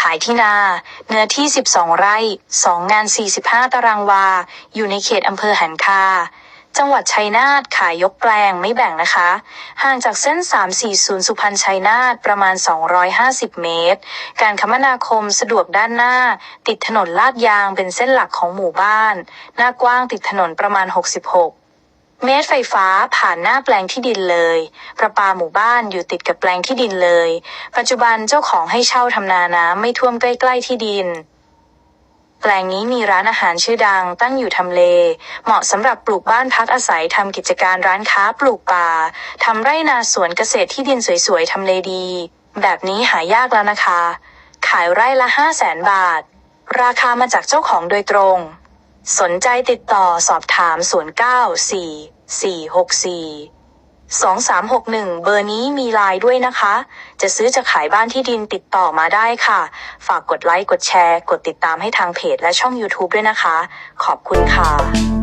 ขายที่นา เนื้อที่ 12 ไร่ 2 งาน 45 ตารางวา อยู่ในเขตอำเภอหันคา จังหวัดชัยนาทขายยกแปลงไม่แบ่งนะคะ ห่างจากเส้น 340 สุพรรณชัยนาทประมาณ 250 เมตร การคมนาคมสะดวกด้านหน้า ติดถนนลาดยางเป็นเส้นหลักของหมู่บ้าน หน้ากว้างติดถนนประมาณ 66 เมตรไฟฟ้าผ่านหน้าแปลงที่ดินเลย ประปาหมู่บ้านอยู่ติดกับแปลงที่ดินเลย ปัจจุบันเจ้าของให้เช่าทำนาน้ำไม่ท่วมใกล้ ๆ ที่ดิน แปลงนี้มีร้านอาหารชื่อดังตั้งอยู่ทำเล เหมาะสำหรับปลูกบ้านพักอาศัยทำกิจการร้านค้าปลูกป่าทำไร่นาสวนเกษตรที่ดินสวยๆทำเลดี แบบนี้หายากแล้วนะคะ ขายไร่ละ5 0 0แสนบาท ราคามาจากเจ้าของโดยตรงสนใจติดต่อสอบถาม 464 2361 เบอร์นี้มีไลน์ด้วยนะคะ จะซื้อจะขายบ้านที่ดินติดต่อมาได้ค่ะ ฝากกดไลค์ กดแชร์ กดติดตามให้ทางเพจและช่อง YouTube ด้วยนะคะ ขอบคุณค่ะ